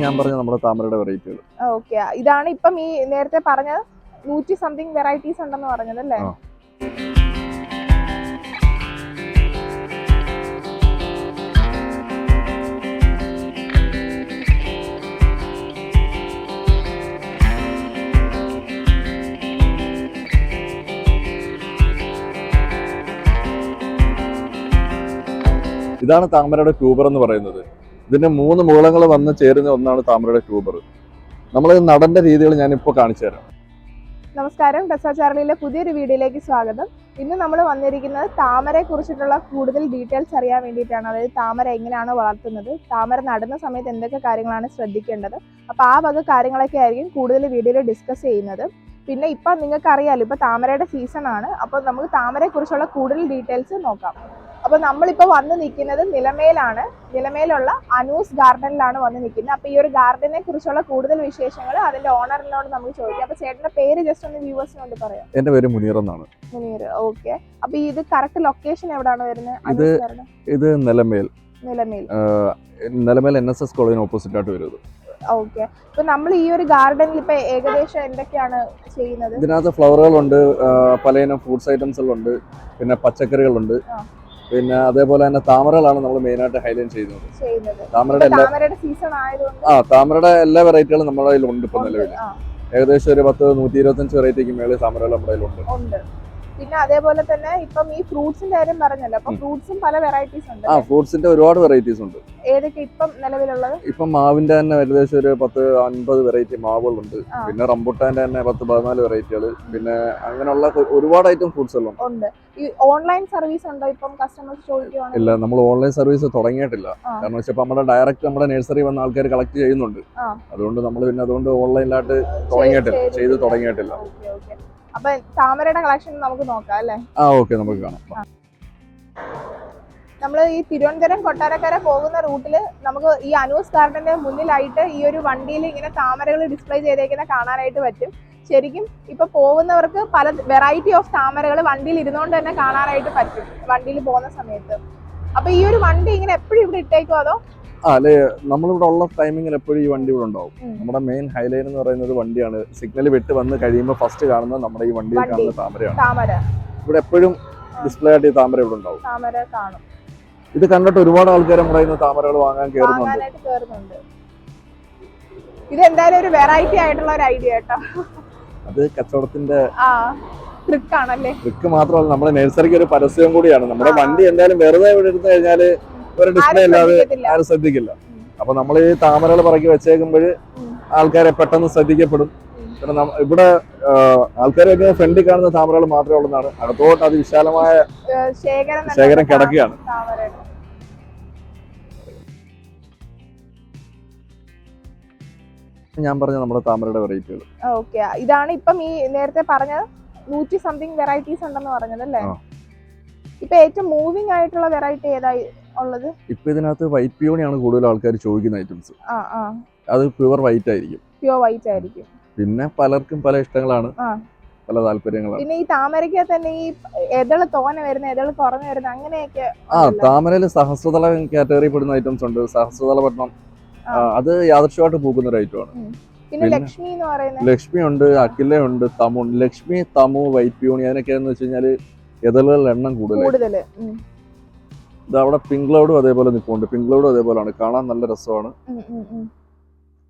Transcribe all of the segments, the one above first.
ഞാൻ പറഞ്ഞ നമ്മുടെ താമരയുടെ വെറൈറ്റികൾ ഓക്കെ ഇതാണ് ഇപ്പം ഈ നേരത്തെ പറഞ്ഞ നൂറ്റി സംതിങ് വെറൈറ്റീസ് ഉണ്ടെന്ന് പറഞ്ഞത് അല്ലേ? ഇതാണ് താമരയുടെ ട്യൂബർ എന്ന് പറയുന്നത്. ഇതിന്റെ മൂന്ന് മുകളങ്ങൾ വന്ന് ചേരുന്ന ഒന്നാണ് താമരയുടെ ട്യൂബർ. നമ്മൾ നടന്റെ രീതികൾ ഞാൻ ഇപ്പോൾ കാണിച്ചു തരാം. നമസ്കാരം ടെസ പുതിയൊരു വീഡിയോയിലേക്ക് സ്വാഗതം. ഇന്ന് നമ്മൾ വന്നിരിക്കുന്നത് താമരയെ കുറിച്ചിട്ടുള്ള കൂടുതൽ ഡീറ്റെയിൽസ് അറിയാൻ വേണ്ടിയിട്ടാണ്. അതായത് താമര എങ്ങനെയാണ് വളർത്തുന്നത് താമര നടുന്ന സമയത്ത് എന്തൊക്കെ കാര്യങ്ങളാണ് ശ്രദ്ധിക്കേണ്ടത് അപ്പോൾ ആ വക കാര്യങ്ങളൊക്കെ ആയിരിക്കും കൂടുതൽ വീഡിയോയിൽ ഡിസ്കസ് ചെയ്യുന്നത്. പിന്നെ ഇപ്പം നിങ്ങൾക്ക് അറിയാലോ ഇപ്പോൾ താമരയുടെ സീസൺ ആണ് അപ്പോൾ നമുക്ക് താമരയെക്കുറിച്ചുള്ള കൂടുതൽ ഡീറ്റെയിൽസ് നോക്കാം. അപ്പോൾ നമ്മളിപ്പോൾ വന്ന് നിൽക്കുന്നത് നിലമേലാണ്. നിലമേലുള്ള അനൂസ് ഗാർഡനിലാണ് വന്ന് നിൽക്കുന്നത്. അപ്പോൾ ഈ ഒരു ഗാർഡനെ കുറിച്ചുള്ള കൂടുതൽ വിശേഷങ്ങൾ അതിന്റെ ഓണറിനോട് നമുക്ക് ചോദിക്കാം. അപ്പോൾ ചേട്ടന്റെ പേര് ജസ്റ്റ് ഒന്ന് വ്യൂവേഴ്സിനോട് പറയാം. എന്റെ പേര് മുനീർ എന്നാണ്. മുനീർ ഓക്കെ അപ്പൊ ഇത് കറക്റ്റ് ലൊക്കേഷൻ എവിടെയാണ് വരുന്നത്? ഇത് ഇത് Nilamel. Nilamel. Nilamel N S S കോളേജിന് ഓപ്പോസിറ്റ് ആയിട്ട് വരുന്നത്. ഓക്കെ അപ്പൊ നമ്മൾ ഈ ഒരു ഗാർഡനിൽ ഇപ്പൊ ഏകദേശം എന്തൊക്കെയാണ് ചെയ്യുന്നത്? ഇതിനകത്ത് ഫ്ലവറുകളുണ്ട് പലയിനം ഫ്രൂട്ട്സ് ഐറ്റംസുകളുണ്ട് പിന്നെ പച്ചക്കറികളുണ്ട്. പിന്നെ അതേപോലെ തന്നെ താമരകളാണ് നമ്മൾ മെയിൻ ആയിട്ട് ഹൈലൈറ്റ് ചെയ്യുന്നത്. താമരയുടെ എല്ലാ ആ താമരയുടെ എല്ലാ വെറൈറ്റികളും നമ്മുടെ കയ്യിലുണ്ട് ഇപ്പൊ നിലവിൽ ഏകദേശം ഒരു പത്ത് നൂറ്റി ഇരുപത്തഞ്ച് വെറൈറ്റിക്ക് മേളിൽ താമരകൾ നമ്മുടെ കയ്യിലുണ്ട്. പിന്നെ അതേപോലെ തന്നെ ഇപ്പം ഈ ഫ്രൂട്ട്സിന്റെ കാര്യം പറഞ്ഞല്ലോ അപ്പൊ. ഫ്രൂട്ട്സും പല വെറൈറ്റീസ് ഉണ്ട് ആ ഫ്രൂട്ട്സിന്റെ ഒരുപാട് വെറൈറ്റീസ് ഉണ്ട്. ഏതൊക്കെ ഇപ്പം നിലവിലുള്ളത്? ഇപ്പം മാവിന്റെ തന്നെ ഏകദേശം ഒരു പത്ത് അൻപത് വെറൈറ്റി മാവുകളുണ്ട്. ഉണ്ട് പിന്നെ റംബുട്ടാന്റെ തന്നെ പത്ത് പതിനാല് വെറൈറ്റികൾ പിന്നെ അങ്ങനെയുള്ള ഒരുപാട് ഐറ്റം ഫ്രൂട്ട്സ് എല്ലാം ഉണ്ട്. ഈ ഓൺലൈൻ സർവീസ് ഉണ്ടോ ഇപ്പം കസ്റ്റമേഴ്സ് ചോദിക്കുകയാണ് ഇല്ല നമ്മൾ ഓൺലൈൻ സർവീസ് തുടങ്ങിയിട്ടില്ല. കാരണം വെച്ചാൽ നമ്മുടെ ഡയറക്റ്റ് നമ്മുടെ നഴ്സറി വന്ന ആൾക്കാർ കളക്ട് ചെയ്യുന്നുണ്ട്. അതുകൊണ്ട് നമ്മൾ പിന്നെ അതുകൊണ്ട് ഓൺലൈനിലായിട്ട് തുടങ്ങിയിട്ടില്ല ചെയ്ത് തുടങ്ങിയിട്ടില്ല. അപ്പൊ താമരയുടെ കളക്ഷൻ നമുക്ക് നോക്കാം അല്ലേ? ആ ഓക്കെ നമുക്ക് കാണാം. നമ്മൾ ഈ തിരുവനന്തപുരം കൊട്ടാരക്കര പോകുന്ന റൂട്ടിൽ നമുക്ക് ഈ അനൂസ് ഗാർഡന്റെ മുന്നിലായിട്ട് ഈ ഒരു വണ്ടിയിൽ ഇങ്ങനെ താമരകൾ ഡിസ്പ്ലേ ചെയ്തേക്കുന്ന കാണാനായിട്ട് പറ്റും. ശരിക്കും ഇപ്പൊ പോകുന്നവർക്ക് പല വെറൈറ്റി ഓഫ് താമരകൾ വണ്ടിയിൽ ഇരുന്നുകൊണ്ട് തന്നെ കാണാനായിട്ട് പറ്റും വണ്ടിയിൽ പോകുന്ന സമയത്ത്. അപ്പൊ ഈ ഒരു വണ്ടി ഇങ്ങനെ എപ്പോഴും ഇവിടെ ഇട്ടേക്കോ അതോ ആ അല്ലെ? നമ്മളിവിടെ ഉള്ള ടൈമിങ്ങിൽ എപ്പോഴും ഈ വണ്ടി ഇവിടെ ഉണ്ടാവും. നമ്മുടെ മെയിൻ ഹൈലൈൻ എന്ന് പറയുന്നത് വണ്ടിയാണ്. സിഗ്നൽ വിട്ട് വന്ന് കഴിയുമ്പോൾ ഫസ്റ്റ് കാണുന്നത് നമ്മുടെ ഈ വണ്ടിയിൽ വണ്ടി. കാണുന്ന താമരയാണ്. ഇവിടെ എപ്പോഴും ഡിസ്പ്ലേ ആയിട്ട് ഈ താമര ഇവിടെ ഉണ്ടാവും. ഇത് കണ്ടിട്ട് ഒരുപാട് ആൾക്കാർ നമ്മുടെ ഇന്ന് താമരകൾ വാങ്ങാൻ കയറുന്നുണ്ട് കയറുന്നുണ്ട് ഇത് എന്തായാലും ഒരു വെറൈറ്റി ആയിട്ടുള്ള ഒരു ഐഡിയ കേട്ടോ. അത് കച്ചവടത്തിന്റെ ട്രിക്ക് ആണല്ലേ? ട്രിക്ക് മാത്രമല്ല നമ്മുടെ നഴ്സറിക്ക് ഒരു പരസ്യം കൂടിയാണ്. നമ്മുടെ വണ്ടി എന്തായാലും വെറുതെ ഇവിടെ എടുത്തു കഴിഞ്ഞാൽ ഒരു ഡിസ്പ്ലേ ഇല്ലാതെ. ആരും ശ്രദ്ധിക്കില്ല. അപ്പൊ നമ്മൾ ഈ താമരകൾ പറക്കി വെച്ചേക്കുമ്പോൾ. ആൾക്കാരെ പെട്ടെന്ന് ശ്രദ്ധിക്കപ്പെടും. ഇവിടെ ആൾക്കാരൊക്കെ ഫ്രണ്ടിൽ കാണുന്ന താമരകൾ മാത്രമേ ഉള്ളതാണ് അകത്തോട്ട് അത് വിശാലമായ ശേഖരം കിടക്കുകയാണ്. ഞാൻ പറഞ്ഞ നമ്മുടെ താമരയുടെ വെറൈറ്റികൾ ഓക്കെ. ഇതാണ് ഇപ്പം ഈ നേരത്തെ പറഞ്ഞ നൂറ്റി സംതിങ് വെറൈറ്റീസ് ഉണ്ടെന്ന് പറഞ്ഞത് അല്ലേ. ഇപ്പൊ ഏറ്റവും മൂവിങ് ആയിട്ടുള്ള വെറൈറ്റി ഏതായി ഉള്ളത്? ഇപ്പൊ ഇതിനകത്ത് വൈറ്റ് പിയോണിയാണ് കൂടുതൽ ആൾക്കാർ ചോദിക്കുന്ന ഐറ്റംസ് അത് പ്യുവർ വൈറ്റ് ആയിരിക്കും. പ്യുവർ വൈറ്റ് ആയിരിക്കും. പിന്നെ പലർക്കും പല ഇഷ്ടങ്ങളാണ്. പല താല്പര്യങ്ങളാണ്. പിന്നെ ഈ താമരയ്ക്ക് തന്നെ ഈ എതൾ തോന വരുന്ന എതൾ കുറഞ്ഞു വരുന്ന അങ്ങനെയൊക്കെ ആ താമരയിൽ താമരയിൽ സഹസ്രതല കാറ്റഗറി പെടുന്ന ഐറ്റംസ് ഉണ്ട്. സഹസ്രതല പട്ടണം. അത് യാദൃശ്യമായിട്ട് പൂക്കുന്ന ഒരു ഐറ്റമാണ് പിന്നെ പിന്നെ- ലക്ഷ്മി എന്ന് പറയുന്നത്? ലക്ഷ്മി ഉണ്ട് അഖില ഉണ്ട്. തമു ലക്ഷ്മി തമു വൈറ്റ് പ്യൂണി അതിനൊക്കെ എന്ന് വെച്ച് കഴിഞ്ഞാൽ എതളുകളുടെ എണ്ണം ഉം. ഇത് അവിടെ പിങ്ക് ക്ലൗഡും അതേപോലെ നിൽപ്പുണ്ട് പിങ്ക് ക്ലൗഡും അതേപോലെയാണ് കാണാൻ നല്ല രസമാണ്.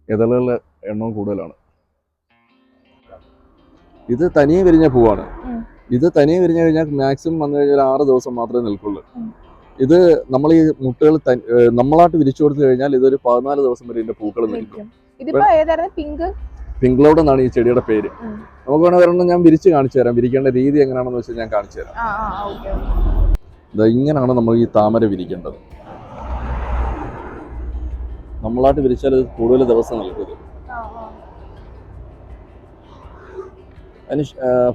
ഇതളുകളുടെ എണ്ണവും കൂടുതലാണ്. ഇത് തനിയെ വിരിഞ്ഞ പൂവാണ്. ഇത് തനിയെ വിരിഞ്ഞു കഴിഞ്ഞാൽ മാക്സിമം വന്നു കഴിഞ്ഞാൽ ആറ് ദിവസം മാത്രമേ നിൽക്കുള്ളൂ. ഇത് നമ്മൾ ഈ മുട്ടകൾ നമ്മളായിട്ട് വിരിച്ചു കൊടുത്തു കഴിഞ്ഞാൽ ഇതൊരു പതിനാല് ദിവസം വരെ ഇതിന്റെ പൂക്കൾ നിൽക്കും. പിങ്ക് പിങ്ക് ക്ലൗഡ് എന്നാണ് ഈ ചെടിയുടെ പേര്. നമുക്ക് വേണമെങ്കിൽ ഞാൻ വിരിച്ച് കാണിച്ചു തരാം. വിരിക്കേണ്ട രീതി എങ്ങനെയാണെന്ന് വെച്ചാൽ ഞാൻ കാണിച്ചു തരാം. ഇങ്ങനെയാണ് നമ്മൾ ഈ താമര വിരിക്കേണ്ടത്. നമ്മളായിട്ട് വിരിച്ചാൽ ഇത് കൂടുതൽ ദിവസം നൽകരുത് അതിന്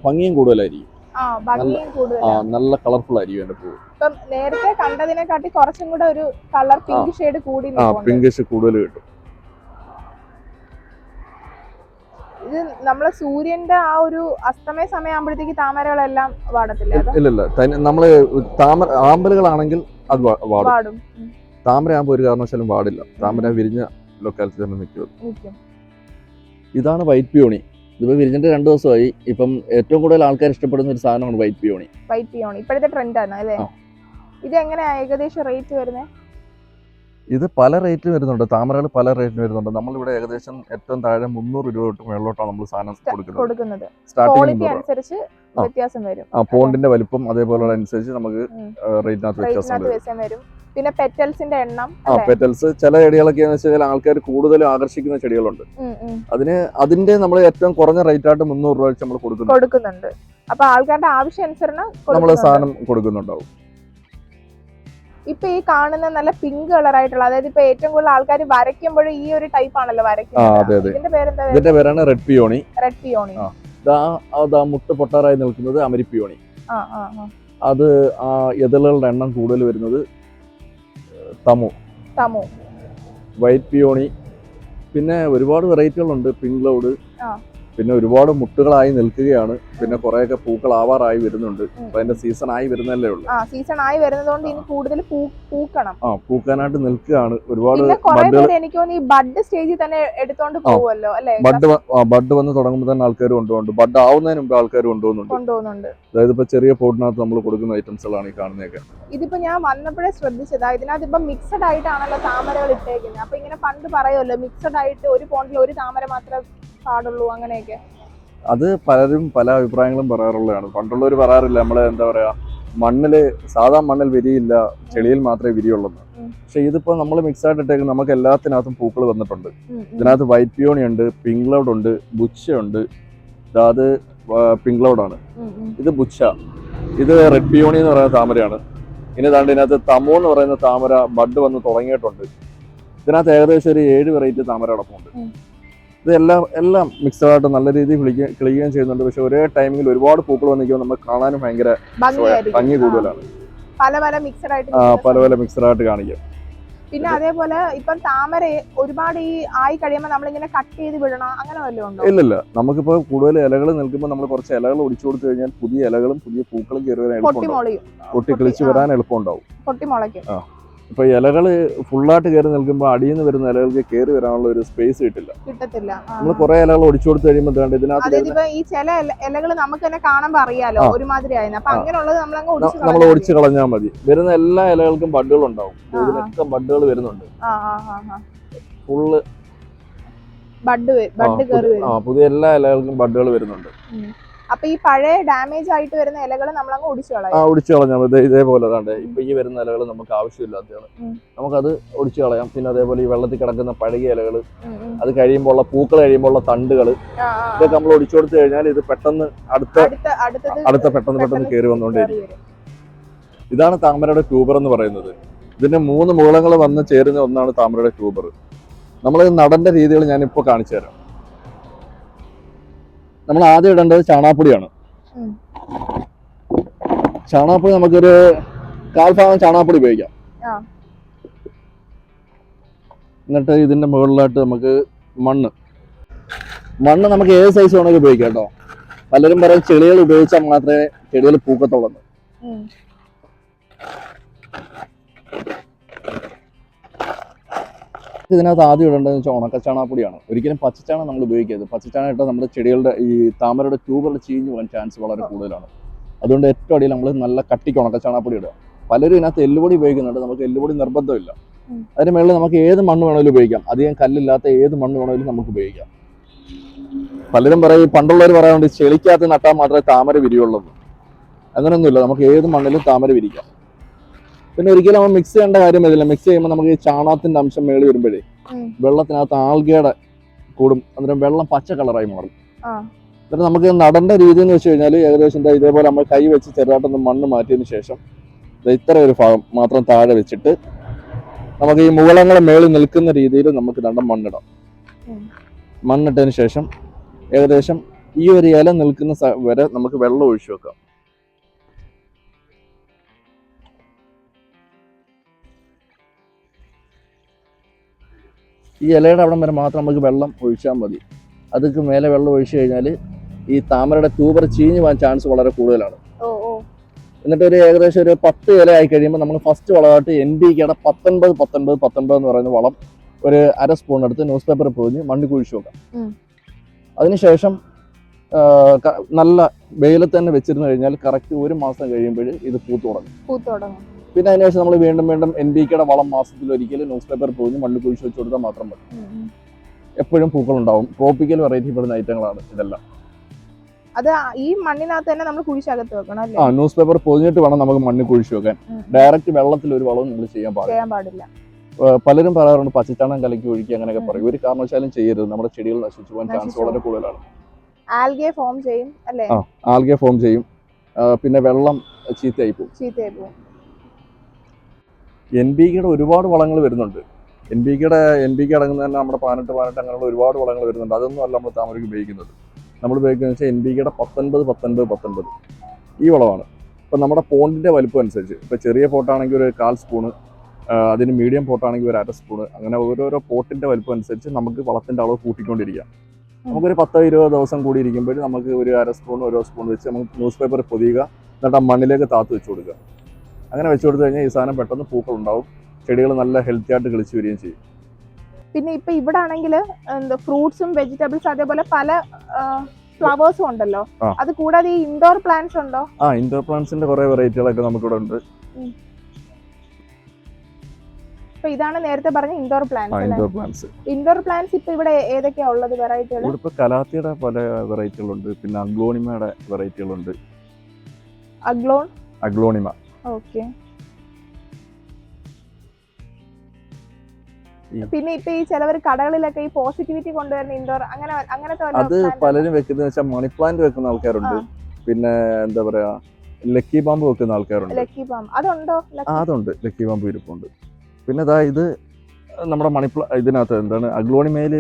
ഭംഗിയും കൂടുതലായിരിക്കും. നല്ല കളർഫുൾ ആയിരിക്കും എന്റെ പൂവ്. നേരത്തെ കണ്ടതിനെ കാട്ടി കുറച്ചും കൂടെ ഒരു കളർ പിങ്ക് ഷെയ്ഡ് കൂടി പിങ്ക് ഷെയ്ഡ് കൂടുതൽ കിട്ടും. ഇത് നമ്മളെ സൂര്യന്റെ ആ ഒരു അസ്തമയ സമയമാകുമ്പോഴത്തേക്ക് താമരകളെല്ലാം വാടത്തില്ല? ഇല്ല ഇല്ല നമ്മൾ താമര ആമ്പലുകളാണെങ്കിൽ അത് വാടും. താമര ആകുമ്പോൾ ഒരു കാരണവശാലും വാടില്ല. താമര വിരിഞ്ഞ ലൊക്കാലിറ്റി തന്നെ നിൽക്കും. ഇതാണ് വൈറ്റ് പിയോണി ഇതിപ്പോ വിരിഞ്ഞിട്ട് രണ്ടു ദിവസമായി. ഇപ്പം ഏറ്റവും കൂടുതൽ ആൾക്കാർ ഇഷ്ടപ്പെടുന്ന ഒരു സാധനമാണ് വൈറ്റ് പിയോണി വൈറ്റ് പിയോണി ഇപ്പോഴത്തെ ട്രെൻഡാണ് അല്ലേ? ഇത് എങ്ങനെയാ? ഏകദേശം റേറ്റ് വരുന്നത് ഇത് പല റേറ്റിൽ വരുന്നുണ്ട്. താമരകൾ പല റേറ്റിൽ വരുന്നുണ്ട്. നമ്മളിവിടെ ഏകദേശം ഏറ്റവും താഴെ മുന്നൂറ് രൂപ തൊട്ട് മേളിലോട്ടാണ് നമ്മൾ സാധനം കൊടുക്കുന്നത്. സ്റ്റാർട്ടിംഗ് അനുസരിച്ച് വ്യത്യാസം വരും. ആ പോണ്ടിന്റെ വലിപ്പം അതേപോലെ അനുസരിച്ച് നമുക്ക്. റേറ്റിനകത്ത് വ്യത്യാസം വരും. പിന്നെ പെറ്റൽസിന്റെ എണ്ണം ആ പെറ്റൽസ് ചില ചെടികളൊക്കെ വെച്ചാൽ ആൾക്കാർ കൂടുതൽ ആകർഷിക്കുന്ന ചെടികളുണ്ട്. അതിന് അതിന്റെ നമ്മൾ ഏറ്റവും കുറഞ്ഞ റേറ്റ് ആയിട്ട് മുന്നൂറ് രൂപ വെച്ച് നമ്മൾ കൊടുക്കുന്നു. കൊടുക്കുന്നുണ്ട്. അപ്പൊ ആൾക്കാരുടെ ആവശ്യം അനുസരണം നമ്മൾ സാധനം കൊടുക്കുന്നുണ്ടാവും. ഇപ്പൊ ഈ കാണുന്ന നല്ല പിങ്ക് കളർ ആയിട്ടുള്ള അതായത് ഇപ്പൊ ഏറ്റവും കൂടുതൽ ആൾക്കാർ വരയ്ക്കുമ്പോഴും ഈ ഒരു ടൈപ്പ് ആണല്ലോ വരയ്ക്കുന്നത്. ഇതിന്റെ പേരെന്താ? ഇതിന്റെ പേരാണ് റെഡ് പിയോണി റെഡ് പിയോണി മുട്ട് പൊട്ടാറായി നിൽക്കുന്നത് അമരിപ്പിയോണി അത് ആ എതിളുകളുടെ എണ്ണം കൂടുതൽ വരുന്നത് തമു. തമു. വൈറ്റ് പിയോണി പിന്നെ ഒരുപാട് വെറൈറ്റികളുണ്ട് പിങ്ക് ക്ലൗഡ്. പിന്നെ ഒരുപാട് മുട്ടുകളായി നിൽക്കുകയാണ്. പിന്നെ കുറെയൊക്കെ പൂക്കളാവാറായി വരുന്നുണ്ട്. അതിന്റെ സീസൺ ആയി വരുന്നല്ലേ ഉള്ളൂ. സീസൺ ആയി വരുന്നതുകൊണ്ട് ഇനി കൂടുതൽ പൂക്കണം. ആ പൂക്കാനായിട്ട് നിൽക്കുകയാണ്. ഒരുപാട് എനിക്ക് തോന്നുന്നു ഈ ബഡ് സ്റ്റേജിൽ തന്നെ എടുത്തോണ്ട് പോകുമല്ലോ അല്ലെ? ബഡ് ബഡ് വന്ന് തുടങ്ങുമ്പോൾ തന്നെ ആൾക്കാർ കൊണ്ടുപോകുന്നുണ്ട്. ബഡ് ആവുന്നതിന് മുമ്പ് ആൾക്കാർ കൊണ്ടുപോകുന്നുണ്ട്. കൊണ്ടുപോകുന്നുണ്ട്. അതായത് ഇപ്പൊ ചെറിയ പോട്ടിനകത്ത് നമ്മൾ കൊടുക്കുന്ന ഐറ്റംസുകളാണ് ഈ കാണുന്നതൊക്കെ. ഇതിപ്പോ ഞാൻ വന്നപ്പോഴേ ശ്രദ്ധിച്ചതാ. ഇതിനകത്ത് ഇപ്പൊ മിക്സഡ് ആയിട്ടാണല്ലോ താമരകൾ ഇട്ടേക്കുന്നത് അപ്പൊ ഇങ്ങനെ പണ്ട് പറയുമല്ലോ മിക്സഡ് ആയിട്ട് ഒരു പോണ്ടിൽ ഒരു താമര മാത്രമേ പാടുള്ളൂ അങ്ങനെയൊക്കെ? അത് പലരും പല അഭിപ്രായങ്ങളും പറയാറുള്ളതാണ്. പണ്ടുള്ളവർ പറയാറില്ല നമ്മൾ എന്താ പറയാ മണ്ണിൽ സാധാ മണ്ണിൽ വിരിയില്ല ചെളിയിൽ മാത്രമേ വിരിയുള്ളൂ. പക്ഷെ ഇതിപ്പോ നമ്മൾ മിക്സ് ആയിട്ട് ഇട്ടേക്ക് നമുക്ക് എല്ലാത്തിനകത്തും പൂക്കൾ വന്നിട്ടുണ്ട്. ഇതിനകത്ത് വൈറ്റ് പിയോണി ഉണ്ട് പിങ്ക് ക്ലൗഡ് ഉണ്ട് ബുച്ച ഉണ്ട് അത് പിങ്ക് ക്ലൗഡ് ആണ്. ഇത് ബുച്ച. ഇത് റെഡ് പിയോണി എന്ന് പറയുന്ന താമരയാണ്. ഇനി താണ്ട് ഇതിനകത്ത് തമോ എന്ന് പറയുന്ന താമര ബഡ് വന്ന് തുടങ്ങിയിട്ടുണ്ട്. ഇതിനകത്ത് ഏകദേശം ഒരു ഏഴ് വെറൈറ്റി താമര ഉം. ഇതെല്ലാം എല്ലാം മിക്സഡ് ആയിട്ട് നല്ല രീതിയിൽ കിളിക്കുക കിളിക്കുകയും ചെയ്യുന്നുണ്ട്. പക്ഷെ ഒരേ ടൈമിൽ ഒരുപാട് പൂക്കൾ വന്നിരിക്കുമ്പോൾ നമുക്ക് കാണാനും ഭയങ്കര ഭംഗി. കൂടുതലാണ്. പല പല മിക്സഡ് ആയിട്ട് പല പല മിക്സഡ് ആയിട്ട് പിന്നെ അതേപോലെ ഇപ്പം താമര ഒരുപാട് ഈ ആയി കഴിയുമ്പോൾ നമ്മളിങ്ങനെ കട്ട് ചെയ്ത് വിടണം? അങ്ങനെ വല്ലതും ഉണ്ടോ? ഇല്ലില്ല നമുക്കിപ്പോൾ കൂടുതൽ ഇലകൾ നിൽക്കുമ്പോൾ നമ്മൾ കുറച്ച് ഇലകൾ ഒടിച്ചു കൊടുത്തു കഴിഞ്ഞാൽ പുതിയ ഇലകളും പുതിയ പൂക്കളും കയറി വരാൻ മുളയും പൊട്ടി കിളിച്ച്. വരാൻ എളുപ്പമുണ്ടാവും. പൊട്ടി മുളയ്ക്കും ഇപ്പൊ ഇലകൾ ഫുള്ളായിട്ട് കയറി നിൽക്കുമ്പോൾ അടിയിൽ നിന്ന് വരുന്ന ഇലകൾക്ക് കയറി വരാനുള്ള ഒരു സ്പേസ് കിട്ടില്ല. കിട്ടത്തില്ല. നമ്മൾ കുറെ ഇലകൾ ഒടിച്ചു കൊടുത്തു കഴിയുമ്പോൾ ഇതിനകത്ത് ഈ ചില ഇലകൾ നമുക്ക് തന്നെ കാണുമ്പോൾ അറിയാലോ. ഒരുമാതിരി ആയിരുന്നു അപ്പൊ. അങ്ങനെയുള്ളത് ഒടിച്ച് നമ്മൾ ഒടിച്ചു കളഞ്ഞാൽ മതി. വരുന്ന എല്ലാ ഇലകൾക്കും ബഡുകൾ ഉണ്ടാവും. ഇതിനൊക്കെ ബഡുകൾ വരുന്നുണ്ട്. ഫുള്ള് ബഡ് ബഡ് കയറി ആ പുതിയ എല്ലാ ഇലകൾക്കും ബഡുകൾ വരുന്നുണ്ട്. അപ്പൊ ഈ പഴയ ഡാമേജ് ആയിട്ട് വരുന്ന ഇലകൾ നമ്മൾ അങ്ങ് ഒടിച്ചു ആ കളയാം ഒടിച്ചു കളഞ്ഞാൽ ഇതേപോലെ തന്നെ ഇപ്പൊ ഈ വരുന്ന ഇലകൾ നമുക്ക് ആവശ്യമില്ലാത്തതാണ്. നമുക്കത് ഒടിച്ചു കളയാം. പിന്നെ അതേപോലെ ഈ വെള്ളത്തിൽ കിടക്കുന്ന പഴകിയ ഇലകൾ. അത് കഴിയുമ്പോൾ ഉള്ള പൂക്കൾ കഴിയുമ്പോൾ ഉള്ള തണ്ടുകൾ ആ, ആ, ആ. ഇതൊക്കെ നമ്മൾ ഒടിച്ചു കൊടുത്തു കഴിഞ്ഞാൽ ഇത് പെട്ടെന്ന് അടുത്ത അടുത്ത പെട്ടെന്ന് പെട്ടെന്ന് കയറി വന്നുകൊണ്ടേയിരിക്കും ഇതാണ് താമരയുടെ ട്യൂബർ എന്ന് പറയുന്നത്. ഇതിന്റെ മൂന്ന് മുകളങ്ങൾ വന്ന് ചേരുന്ന ഒന്നാണ് താമരയുടെ ട്യൂബർ. നമ്മൾ നടന്റെ രീതികൾ ഞാൻ ഇപ്പോൾ കാണിച്ചു തരാം. നമ്മൾ ആദ്യം ഇടേണ്ടത് ചാണാപ്പൊടിയാണ്. ചാണാപ്പൊടി നമുക്കൊരു കാൽഭാഗം ചാണാപ്പൊടി ഉപയോഗിക്കാം. എന്നിട്ട് ഇതിന്റെ മുകളിലായിട്ട് നമുക്ക് മണ്ണ്. മണ്ണ് നമുക്ക് ഏത് സൈസ് വേണമെങ്കിൽ ഉപയോഗിക്കാം കേട്ടോ. പലരും പറയും ചെളികൾ ഉപയോഗിച്ചാൽ മാത്രമേ ചെടികൾ പൂക്കത്തുള്ളൂ ഇതിനകത്ത് ആദ്യം ഇടേണ്ടതെന്ന് വെച്ചാൽ ഉണക്കച്ചാണാപ്പൊടിയാണ്. ഒരിക്കലും പച്ചച്ചാണം നമ്മൾ ഉപയോഗിക്കരുത്. പച്ചച്ചാണം ഇട്ടാൽ നമ്മുടെ ചെടികളുടെ ഈ താമരയുടെ ട്യൂബുകൾ ചീഞ്ഞു പോകാൻ ചാൻസ് വളരെ കൂടുതലാണ്. അതുകൊണ്ട് ഏറ്റവും അടിയിൽ നമ്മൾ നല്ല കട്ടിക്ക് ഉണക്കച്ചാണാപ്പൊടി ഇടുക. പലരും ഇതിനകത്ത് എല്ലുപൊടി ഉപയോഗിക്കുന്നുണ്ട്. നമുക്ക് എല്ലുപൊടി നിർബന്ധമില്ല. അതിന് മേളിൽ നമുക്ക് ഏത് മണ്ണ് വേണമെങ്കിലും ഉപയോഗിക്കാം. അധികം കല്ലില്ലാത്ത ഏത് മണ്ണ് വേണമെങ്കിലും നമുക്ക് ഉപയോഗിക്കാം. പലരും പറയും പണ്ടുള്ളവർ പറയാറുണ്ട് ചെളിക്കകത്ത് നട്ടാൽ മാത്രമേ താമര വിരിയുള്ളൂ. അങ്ങനെയൊന്നുമില്ല നമുക്ക് ഏത് മണ്ണിലും താമര വിരിക്കാം. പിന്നെ ഒരിക്കലും നമ്മൾ മിക്സ് ചെയ്യേണ്ട കാര്യം ഇതില്ല മിക്സ് ചെയ്യുമ്പോൾ നമുക്ക് ഈ ചാണകത്തിന്റെ അംശം മേളിൽ വരുമ്പോഴേ വെള്ളത്തിനകത്ത് ആൽഗയുടെ കൂടും. അന്നേരം വെള്ളം പച്ച കളറായി മാറും. പിന്നെ എന്നിട്ട് നമുക്ക് നടേണ്ട രീതി എന്ന് വെച്ച് കഴിഞ്ഞാൽ ഏകദേശം എന്താ ഇതേപോലെ നമ്മൾ കൈ വെച്ച് ചെറുതായിട്ടൊന്ന് മണ്ണ് മാറ്റിയതിന് ശേഷം ഇത്ര ഒരു ഭാഗം മാത്രം താഴെ വെച്ചിട്ട് നമുക്ക് ഈ മുകളങ്ങളെ മേളിൽ നിൽക്കുന്ന രീതിയിൽ നമുക്ക് രണ്ടും മണ്ണിടാം. മണ്ണിട്ടതിന് ശേഷം ഏകദേശം ഈ ഒരു ഇല നിൽക്കുന്ന വരെ നമുക്ക് വെള്ളം ഒഴിച്ചു വെക്കാം. ഈ ഇലയുടെ അവിടം വരെ മാത്രം നമുക്ക് വെള്ളം ഒഴിച്ചാൽ മതി. അതൊക്കെ മേലെ വെള്ളം ഒഴിച്ചു കഴിഞ്ഞാൽ ഈ താമരയുടെ ട്യൂബർ ചീഞ്ഞു പോകാൻ ചാൻസ് വളരെ കൂടുതലാണ്. എന്നിട്ട് ഒരു ഏകദേശം ഒരു പത്ത് ഇല ആയി കഴിയുമ്പോൾ നമ്മൾ ഫസ്റ്റ് വളമായിട്ട് എൻ ബി കെയുടെ പത്തൊൻപത് പത്തൊൻപത് പത്തൊൻപത് എന്ന് പറയുന്ന വളം ഒരു അര സ്പൂൺ എടുത്ത് ന്യൂസ് പേപ്പർ പൊതിഞ്ഞ് മണ്ണ് കുഴിച്ചു വെക്കാം. അതിനുശേഷം നല്ല വെയിലത്ത് തന്നെ വെച്ചിരുന്നു കഴിഞ്ഞാൽ കറക്റ്റ് ഒരു മാസം കഴിയുമ്പോൾ ഇത് പൂത്തു തുടങ്ങും. പിന്നെ അതിനുശേഷം നമ്മൾ വീണ്ടും വീണ്ടും എൻ ബി കെയുടെ വളം മാസത്തിൽ ഒരിക്കലും ന്യൂസ് പേപ്പർ പൊതിഞ്ഞ് മണ്ണ് കുഴിച്ചു വെച്ച് കൊടുത്താൽ മാത്രം മതി. എപ്പോഴും പൂക്കൾ ഉണ്ടാവും ട്രോപ്പിക്കൽ വെറൈറ്റി പെടുന്ന ഐറ്റങ്ങളാണ് ഇതെല്ലാം. അത് ഈ മണ്ണിനകത്ത് തന്നെ നമ്മൾ കുഴിച്ചകത്ത് വെക്കണം അല്ലേ? ആ ന്യൂസ് പേപ്പർ പൊതിഞ്ഞിട്ട് വേണം നമുക്ക് മണ്ണ് കുഴിച്ചു വെക്കാൻ. ഡയറക്റ്റ് വെള്ളത്തിൽ ഒരു വളവും നമ്മൾ ചെയ്യാൻ പാടില്ല. ചെയ്യാൻ പാടില്ല. ഏഹ് പലരും പറയാറുണ്ട് പച്ചച്ചാണം കലക്കി ഒഴുക്കി അങ്ങനെയൊക്കെ. പറയും. ഒരു കാരണവശാലും ചെയ്യരുത്. നമ്മുടെ ചെടികൾ നശിച്ചു പോകാൻ ചാൻസ് വളരെ കൂടുതലാണ്. ആൽഗെ ഫോം ചെയ്യും അല്ലേ? ആ. ആൽഗെ ഫോം ചെയ്യും. പിന്നെ വെള്ളം ചീത്തയായി പോകും. ചീത്തയായി പോകും. എൻ ബി കെയുടെ ഒരുപാട് വളങ്ങൾ വരുന്നുണ്ട്. എൻ ബി കെയുടെ എൻ ബി കെ അടങ്ങുന്ന തന്നെ നമ്മുടെ പതിനെട്ട് പതിനെട്ട് അങ്ങനെയുള്ള ഒരുപാട് വളങ്ങൾ വരുന്നുണ്ട്. അതൊന്നും അല്ല നമ്മൾ താമരയ്ക്ക് ഉപയോഗിക്കുന്നത്. നമ്മൾ ഉപയോഗിക്കുന്നത് വെച്ചാൽ എൻ ബി കെയുടെ പത്തൊൻപത് പത്തൊൻപത് പത്തൊൻപത് ഈ വളമാണ്. ഇപ്പം നമ്മുടെ പോണ്ടിന്റെ വലിപ്പം അനുസരിച്ച് ഇപ്പോൾ ചെറിയ പോട്ടാണെങ്കിൽ ഒരു കാൽ സ്പൂണ് അതിന് മീഡിയം പോട്ടാണെങ്കിൽ ഒരു അര സ്പൂണ് അങ്ങനെ ഓരോരോ പോട്ടിന്റെ വലിപ്പം അനുസരിച്ച് നമുക്ക് വളത്തിന്റെ അളവ് കൂട്ടിക്കൊണ്ടിരിക്കാം. നമുക്കൊരു പത്തോ ഇരുപതോ ദിവസം കൂടി ഇരിക്കുമ്പോൾ നമുക്ക് ഒരു അര സ്പൂൺ ഓരോ സ്പൂൺ വെച്ച് നമുക്ക് ന്യൂസ് പേപ്പർ പൊതിയുക എന്നിട്ട് ആ മണ്ണിലേക്ക് താത്ത് വെച്ച് കൊടുക്കുക. അങ്ങനെ വെച്ച് കൊടുത്തു കഴിഞ്ഞാൽ ഈ സാധനം പെട്ടെന്ന് പൂക്കൾ ഉണ്ടാവും ചെടികൾ നല്ല ഹെൽത്തി ആയിട്ട് കളിച്ചു വരികയും ചെയ്യും. പിന്നെ ഇപ്പൊ ഇവിടെ ആണെങ്കിൽ എന്താ ഫ്രൂട്ട്സും വെജിറ്റബിൾസ് അതേപോലെ പല ഫ്ലവേഴ്സും ഉണ്ടല്ലോ. അത് കൂടാതെ ഈ ഇൻഡോർ പ്ലാന്റ്സ് ഉണ്ടോ? ആ ഇൻഡോർ പ്ലാന്റ്സിന്റെ കുറെ വെറൈറ്റികളൊക്കെ നമുക്കിവിടെ ഉണ്ട്. ഇപ്പൊ ഇതാണ് നേരത്തെ പറഞ്ഞ ഇൻഡോർ പ്ലാന്റ്സ് ഇൻഡോർ പ്ലാന്റ്സ് ഇപ്പൊ ഇവിടെ ഏതൊക്കെയാ ഉള്ളത് വെറൈറ്റികൾ ഇവിടെ കലാത്തിയുടെ പല വെറൈറ്റികളുണ്ട് പിന്നെ അഗ്ലോണിമയുടെ വെറൈറ്റികളുണ്ട് അഗ്ലോൺ? അഗ്ലോണിമ. ഓക്കെ. പിന്നെ ഇപ്പൊ ഈ ചിലവർ കടകളിലൊക്കെ ഈ പോസിറ്റിവിറ്റി കൊണ്ടുവരുന്ന ഇൻഡോർ അങ്ങനെ അങ്ങനത്തെ അത് പലരും വെക്കുന്നത് വെച്ചാൽ മണി പ്ലാന്റ് വെക്കുന്ന ആൾക്കാരുണ്ട്. പിന്നെ എന്താ പറയാ ലക്കി ബാമ്പ് വെക്കുന്ന ആൾക്കാരുണ്ട്. ലക്കി ബാമ്പ് അതുണ്ടോ? അതുണ്ട്. ലക്കി ബാമ്പ് ഇരിപ്പുണ്ട്. പിന്നെ ഇതാ ഇത് നമ്മുടെ മണിപ്ലാ ഇതിനകത്ത് എന്താണ് അഗ്ലോണിമയിൽ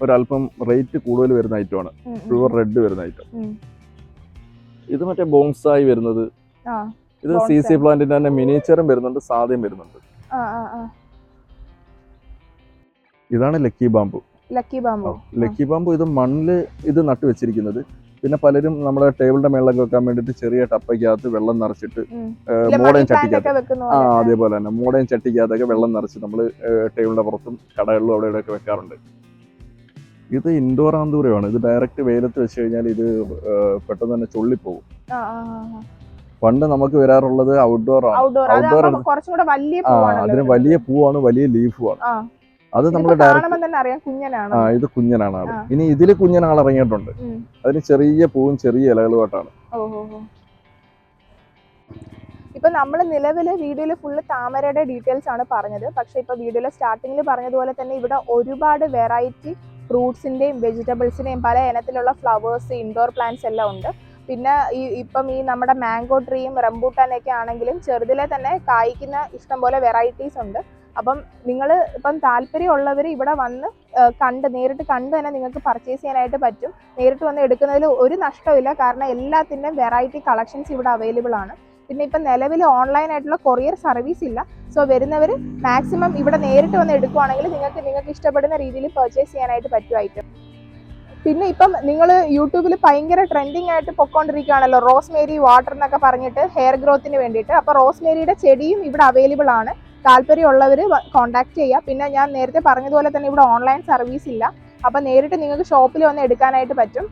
ഒരല്പം റേറ്റ് കൂടുതൽ വരുന്ന ഐറ്റമാണ് പ്യുവർ റെഡ് വരുന്ന ഐറ്റം ഇത് മറ്റേ ബോൺസായി വരുന്നത്. ഇത് സി സി. പ്ലാന്റിന്റെ തന്നെ മിനിയേച്ചറും വരുന്നുണ്ട് സാധ്യം വരുന്നുണ്ട്. ഇതാണ് lucky bamboo lucky bamboo lucky bamboo ഇത് മണ്ണിൽ ഇത് നട്ടു വെച്ചിരിക്കുന്നത്. പിന്നെ പലരും നമ്മുടെ ടേബിളിന്റെ മേളിലൊക്കെ വെക്കാൻ വേണ്ടിട്ട് ചെറിയ ടപ്പയ്ക്കകത്ത് വെള്ളം നിറച്ചിട്ട് മോഡേൺ ചട്ടിക്കകത്ത്. ആ അതേപോലെ തന്നെ മോഡേൺ ചട്ടിക്കകത്തൊക്കെ വെള്ളം നിറച്ച് നമ്മൾ ടേബിളിന്റെ പുറത്തും കടകളിലും അവിടെ ഇവിടെയൊക്കെ വെക്കാറുണ്ട്. ഇത് ഇൻഡോർ ആന്തൂരമാണ് ഇത് ഡയറക്റ്റ് വെയിലത്ത് വെച്ച് കഴിഞ്ഞാൽ ഇത് പെട്ടെന്ന് തന്നെ ചൊള്ളിപ്പോകും ആ, ആ, ആ. പണ്ട് നമുക്ക് വരാറുള്ളത് ഔട്ട്ഡോർ ആണ്. ഔട്ട്ഡോർ അതിന് വലിയ പൂവാണ് വലിയ ലീഫുമാണ് അത് നമ്മൾ ഡയറക്റ്റ് ആ ഇത് കുഞ്ഞനാണ് ആൾ. ഇനി ഇതിൽ കുഞ്ഞനാൾ ഇറങ്ങിയിട്ടുണ്ട്. അതിന് ചെറിയ പൂവും ചെറിയ ഇലകളുമായിട്ടാണ്. ഇപ്പൊ നമ്മൾ നിലവിൽ വീഡിയോയിൽ ഫുള്ള് താമരയുടെ ഡീറ്റെയിൽസ് ആണ് പറഞ്ഞത്. പക്ഷെ ഇപ്പൊ വീഡിയോയിലെ സ്റ്റാർട്ടിങ്ങിൽ പറഞ്ഞതുപോലെ തന്നെ ഇവിടെ ഒരുപാട് വെറൈറ്റി ഫ്രൂട്ട്സിന്റെയും വെജിറ്റബിൾസിന്റെയും പല ഇനത്തിലുള്ള ഫ്ലവേഴ്സ് ഇൻഡോർ പ്ലാന്റ്സ് എല്ലാം ഉണ്ട്. പിന്നെ ഈ ഇപ്പം ഈ നമ്മുടെ മാംഗോ ട്രീയും റംബൂട്ടാനൊക്കെ ആണെങ്കിലും ചെറുതിലെ തന്നെ കായ്ക്കുന്ന ഇഷ്ടംപോലെ വെറൈറ്റീസ് ഉണ്ട്. അപ്പം നിങ്ങൾ ഇപ്പം താല്പര്യമുള്ളവർ ഇവിടെ വന്ന് കണ്ട് നേരിട്ട് കണ്ട് തന്നെ നിങ്ങൾക്ക് പർച്ചേസ് ചെയ്യാനായിട്ട് പറ്റും. നേരിട്ട് വന്ന് എടുക്കുന്നതിൽ ഒരു നഷ്ടമില്ല കാരണം എല്ലാത്തിന്റെയും വെറൈറ്റി കളക്ഷൻസ് ഇവിടെ അവൈലബിൾ ആണ്. പിന്നെ ഇപ്പം നിലവിൽ ഓൺലൈൻ ആയിട്ടുള്ള കൊറിയർ സർവീസ് ഇല്ല. സോ വരുന്നവർ മാക്സിമം ഇവിടെ നേരിട്ട് വന്ന് എടുക്കുവാണെങ്കിൽ നിങ്ങൾക്ക് നിങ്ങൾക്ക് ഇഷ്ടപ്പെടുന്ന രീതിയിൽ പർച്ചേസ് ചെയ്യാനായിട്ട് പറ്റുമായിട്ട് പിന്നെ ഇപ്പം നിങ്ങൾ യൂട്യൂബിൽ ഭയങ്കര ട്രെൻഡിങ് ആയിട്ട് പൊക്കോണ്ടിരിക്കുകയാണല്ലോ റോസ്മേരി വാട്ടർ എന്നൊക്കെ പറഞ്ഞിട്ട് ഹെയർ ഗ്രോത്തിന് വേണ്ടിയിട്ട്. അപ്പോൾ റോസ്മേരിയുടെ ചെടിയും ഇവിടെ അവൈലബിൾ ആണ്. താല്പര്യമുള്ളവർ കോൺടാക്ട് ചെയ്യുക. പിന്നെ ഞാൻ നേരത്തെ പറഞ്ഞതുപോലെ തന്നെ ഇവിടെ ഓൺലൈൻ സർവീസ് ഇല്ല. അപ്പം നേരിട്ട് നിങ്ങൾക്ക് ഷോപ്പിൽ വന്ന് എടുക്കാനായിട്ട് പറ്റും.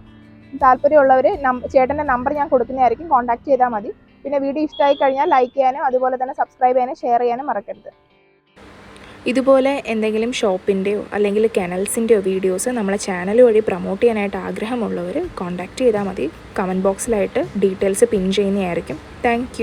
താല്പര്യമുള്ളവർ ചേട്ടന്റെ നമ്പർ ഞാൻ കൊടുക്കുന്നതായിരിക്കും. കോൺടാക്ട് ചെയ്താൽ മതി. പിന്നെ വീഡിയോ ഇഷ്ടമായി കഴിഞ്ഞാൽ ലൈക്ക് ചെയ്യാനും അതുപോലെ തന്നെ സബ്സ്ക്രൈബ് ചെയ്യാനും ഷെയർ ചെയ്യാനും മറക്കരുത്. ഇതുപോലെ എന്തെങ്കിലും ഷോപ്പിന്റെയോ അല്ലെങ്കിൽ കെനൽസിന്റെയോ വീഡിയോസ് നമ്മളെ ചാനൽ വഴി പ്രൊമോട്ട് ചെയ്യാനായിട്ട് ആഗ്രഹമുള്ളവർ കോൺടാക്റ്റ് ചെയ്താൽ മതി. കമന്റ് ബോക്സിലായിട്ട് ഡീറ്റെയിൽസ് പിൻ ചെയ്യുന്നതായിരിക്കും. താങ്ക്